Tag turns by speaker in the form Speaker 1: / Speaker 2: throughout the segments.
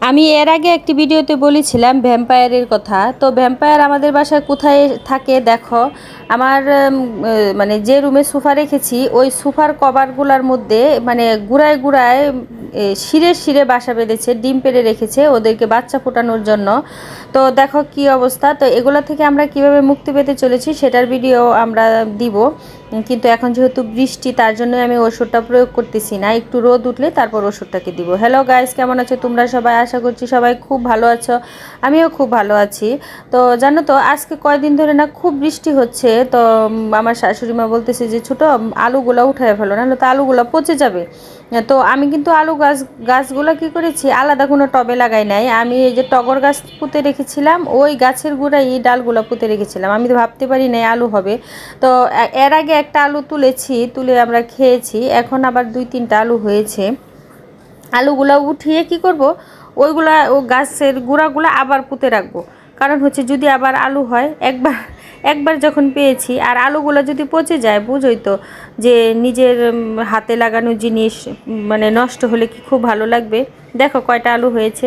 Speaker 1: আমি এর আগে একটি ভিডিওতে বলেছিলাম ভ্যাম্পায়ারের কথা। তো ভ্যাম্পায়ার আমাদের বাসায় কোথায় থাকে দেখো, আমার মানে যে রুমে সোফা রেখেছি, ওই সোফার কভারগুলোর মধ্যে মানে গুড়ায় গুড়ায় শিরে শিরে বাসা বেঁধেছে, ডিম পেড়ে রেখেছে, ওদেরকে বাচ্চা ফোটানোর জন্য। তো দেখো কি অবস্থা। তো এগুলো থেকে আমরা কীভাবে মুক্তি পেতে চলেছি সেটার ভিডিও আমরা দিব। কিন্তু এখন যেহেতু বৃষ্টি, তার জন্য আমি ওষুধটা প্রয়োগ করতেছি না। একটু রোদ উঠলে তারপর ওষুধটাকে দিব। হ্যালো গাইস কেমন আছো? তোমরা সবাই আশা করছি সবাই খুব ভালো আছো। আমিও খুব ভালো আছি। তো জানো তো, আজকে কয়দিন ধরে না খুব বৃষ্টি হচ্ছে। তো আমার শাশুড়ি মা বলতেছে যে, ছোটো, আলুগুলো উঠায় ফেলো, নাহলে তো আলুগুলো পচে যাবে। তো আমি কিন্তু আলু গাছ, গাছগুলো কি করেছি, আলাদা কোনো টবে লাগাই নাই। আমি এই যে টগর গাছ পুঁতে রেখেছিলাম, ওই গাছের গোড়ায় এই ডালগুলো পুঁতে রেখেছিলাম। আমি তো ভাবতে পারি নাই আলু হবে। তো এর আগে একটা আলু তুলেছি, তুলে আমরা খেয়েছি, এখন আবার দুই তিনটা আলু হয়েছে। আলুগুলো উঠিয়ে কি করব? ওইগুলা, ও গাছের গুঁড়াগুলো আবার পুঁতে রাখব। কারণ হচ্ছে যদি আবার আলু হয়, একবার একবার যখন পেয়েছি, আর আলুগুলো যদি পচে যায়, বুঝই তো, যে নিজের হাতে লাগানো জিনিস মানে নষ্ট হলে কি খুব ভালো লাগবে? দেখো কয়টা আলু হয়েছে।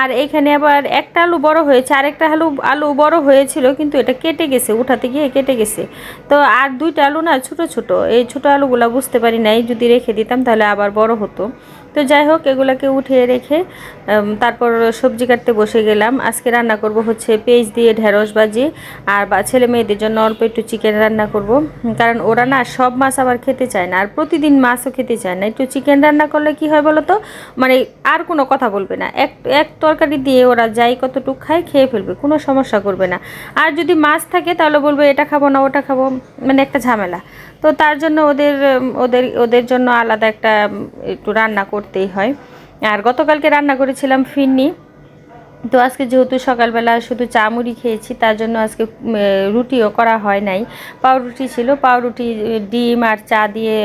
Speaker 1: আর এখানে আবার একটা আলু বড় হয়েছে আর একটা আলু আলু বড় হয়েছিল, কিন্তু এটা কেটে গেছে, উঠাতে গিয়ে কেটে গেছে। তো আর দুইটা আলু না ছোট ছোট, এই ছোট আলুগুলো বুঝতে পারি নাই, যদি রেখে দিতাম তাহলে আবার বড় হতো। তো যাই হোক, এগুলাকে উঠিয়ে রেখে তারপর সবজি কাটতে বসে গেলাম। আজকে রান্না করব হচ্ছে পেঁয়াজ দিয়ে ঢেঁড়স ভাজি, আর বা ছেলে মেয়েদের জন্য অল্প একটু চিকেন রান্না করব। কারণ ওরা না সব মাছ আবার খেতে চায় না, আর প্রতিদিন মাছও খেতে চায় না। একটু চিকেন রান্না করলে কি হয় বলো তো মানে আর কোনো কথা বলবে না। এক এক তরকারি দিয়ে ওরা যাই কতটুকু খায়, খেয়ে ফেলবে, কোনো সমস্যা করবে না। আর যদি মাছ থাকে, তাহলে বলবে, এটা খাব না, ওটা খাব। মানে একটা ঝামেলা। তো তার জন্য ওদের ওদের ওদের জন্য আলাদা একটা একটু রান্না করতেই হয়। আর গতকালকে রান্না করেছিলাম ফিরনি। তো আজকে যেহেতু সকালবেলা শুধু চা মুড়ি খেয়েছি, তার জন্য আজকে রুটিও করা হয় নাই। পাউরুটি ছিল, পাউরুটি ডিম আর চা দিয়ে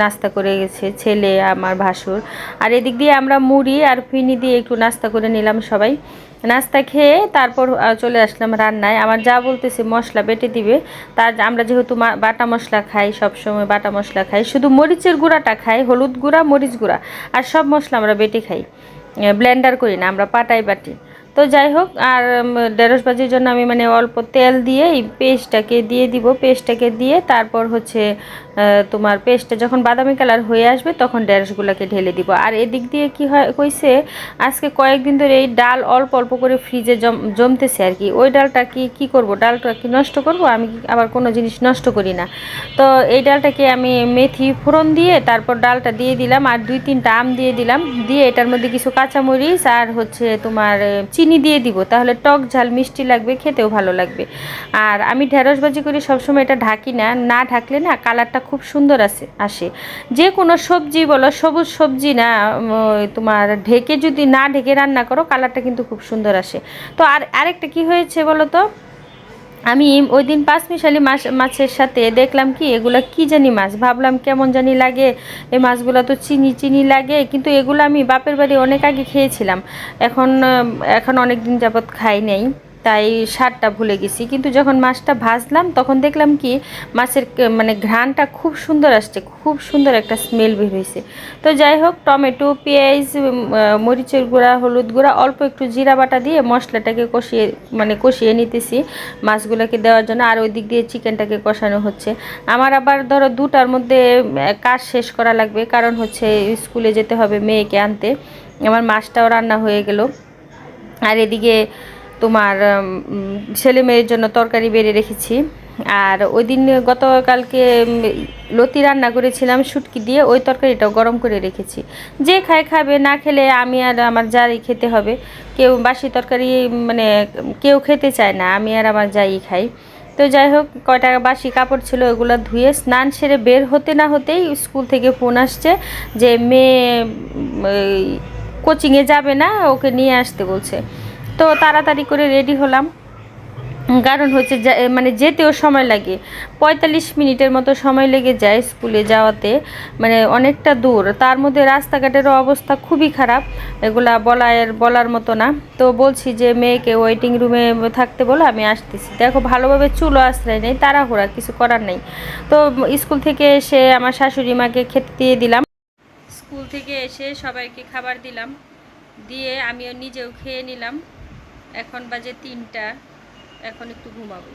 Speaker 1: নাস্তা করে গেছে, ছেলে, আমার ভাসুর। আর এদিক দিয়ে আমরা মুড়ি আর ফিনি দিয়ে একটু নাস্তা করে নিলাম সবাই। নাস্তা খেয়ে তারপর চলে আসলাম রান্নায়। আমার যা বলতেছে মশলা বেটে দিবে। তার আমরা যেহেতু বাটা মশলা খাই সব সময় বাটা মশলা খাই। শুধু মরিচের গুঁড়াটা খাই, হলুদ গুঁড়া, মরিচ গুঁড়া। আর সব মশলা আমরা বেটে খাই। ব্লেন্ডার করি না, আমরা পাটাই বাটি। তো যাই হোক আর ঢেঁড়স ভাজির জন্য আমি মানে অল্প তেল দিয়ে এই পেস্টটাকে দিয়ে দিব। পেস্টটাকে দিয়ে তারপর হচ্ছে তোমার পেস্টটা যখন বাদামি কালার হয়ে আসবে তখন ঢেঁড়সগুলোকে ঢেলে দিব। আর এদিক দিয়ে কি হয় কইছে আজকে কয়েকদিন ধরে এই ডাল অল্প অল্প করে ফ্রিজে জম জমতেছে আর কি। ওই ডালটা কি কি করব? ডালটা কি নষ্ট করব? আমি আবার কোনো জিনিস নষ্ট করি না। তো এই ডালটাকে আমি মেথি ফোড়ন দিয়ে তারপর ডালটা দিয়ে দিলাম আর দুই তিনটা আম দিয়ে দিলাম। দিয়ে এটার মধ্যে কিছু কাঁচামরিচ আর হচ্ছে তোমার এ, চিনি দিয়ে দিব, তাহলে টক ঝাল মিষ্টি লাগবে, খেতেও ভালো লাগবে। আর আমি ঢেঁড়স ভাজি করি, সবসময় এটা ঢাকি না না ঢাকলে না কালারটা খুব সুন্দর আসে আসে। যে কোনো সবজি বলো, সবুজ সবজি না তোমার ঢেকে যদি না ঢেকে রান্না করো, কালারটা কিন্তু খুব সুন্দর আসে। তো আর আরেকটা কি হয়েছে বলো তো? আমি ওই দিন পাঁচ মিশালি মাছ, মাছের সাথে দেখলাম কি, এগুলা কি জানি মাছ? ভাবলাম কেমন জানি লাগে, এই মাছগুলো তো চিনি চিনি লাগে, কিন্তু এগুলো আমি বাপের বাড়ি অনেক আগে খেয়েছিলাম। এখন এখন অনেক দিন যাবৎ খাই নেই। তাই স্বাদটা ভুলে গেছি। কিন্তু যখন মাছটা ভাজলাম, তখন দেখলাম কি, মাছের মানে ঘ্রাণটা খুব সুন্দর আসছে, খুব সুন্দর একটা স্মেল বের হয়েছে তো যাই হোক, টমেটো, পেঁয়াজ মরিচের গুঁড়া, হলুদ গুঁড়া, অল্প একটু জিরা বাটা দিয়ে মশলাটাকে কষিয়ে মানে কষিয়ে নিতেছি মাছগুলোকে দেওয়ার জন্য। আর ওই দিক দিয়ে চিকেনটাকে কষানো হচ্ছে। আমার আবার ধরো দুটার মধ্যে কাজ শেষ করা লাগবে। কারণ হচ্ছে স্কুলে যেতে হবে মেয়েকে আনতে। আমার মাছটাও রান্না হয়ে গেল। আর এদিকে তোমার ছেলে মেয়ের জন্য তরকারি বেড়ে রেখেছি। আর ওই দিন গতকালকে লতি রান্না করেছিলাম, শুটকি দিয়ে ওই তরকারিটাও গরম করে রেখেছি। যে খায় খাবে, না খেলে আমি আর আমার যারই খেতে হবে। কেউ বাসি তরকারি মানে কেউ খেতে চায় না, আমি আর আমার যাই খাই। তো যাই হোক, কয়টা বাসি কাপড় ছিল ওগুলো ধুয়ে স্নান সেরে বের হতে না হতেই স্কুল থেকে ফোন আসছে যে মেয়ে কোচিংয়ে যাবে না, ওকে নিয়ে আসতে বলছে। তো তাড়াতাড়ি করে রেডি হলাম। কারণ হচ্ছে মানে যেতেও সময় লাগে। পঁয়তাল্লিশ মিনিটের মতো সময় লেগে যায় স্কুলে যাওয়াতে মানে অনেকটা দূর। তার মধ্যে রাস্তাঘাটেরও অবস্থা খুবই খারাপ। এগুলা বলার বলার মতো না। তো বলছি যে, মেয়েকে ওয়েটিং রুমে থাকতে বলো আমি আসতেছি। দেখো, ভালোভাবে চুলো আশ্রয় নেই, তাড়াহুড়া, কিছু করার নেই। তো স্কুল থেকে এসে আমার শাশুড়ি মাকে খেতে দিয়ে দিলাম। স্কুল থেকে এসে সবাইকে খাবার দিলাম। দিয়ে আমিও নিজেও খেয়ে নিলাম। এখন বাজে তিনটা এখন একটু ঘুমাবো।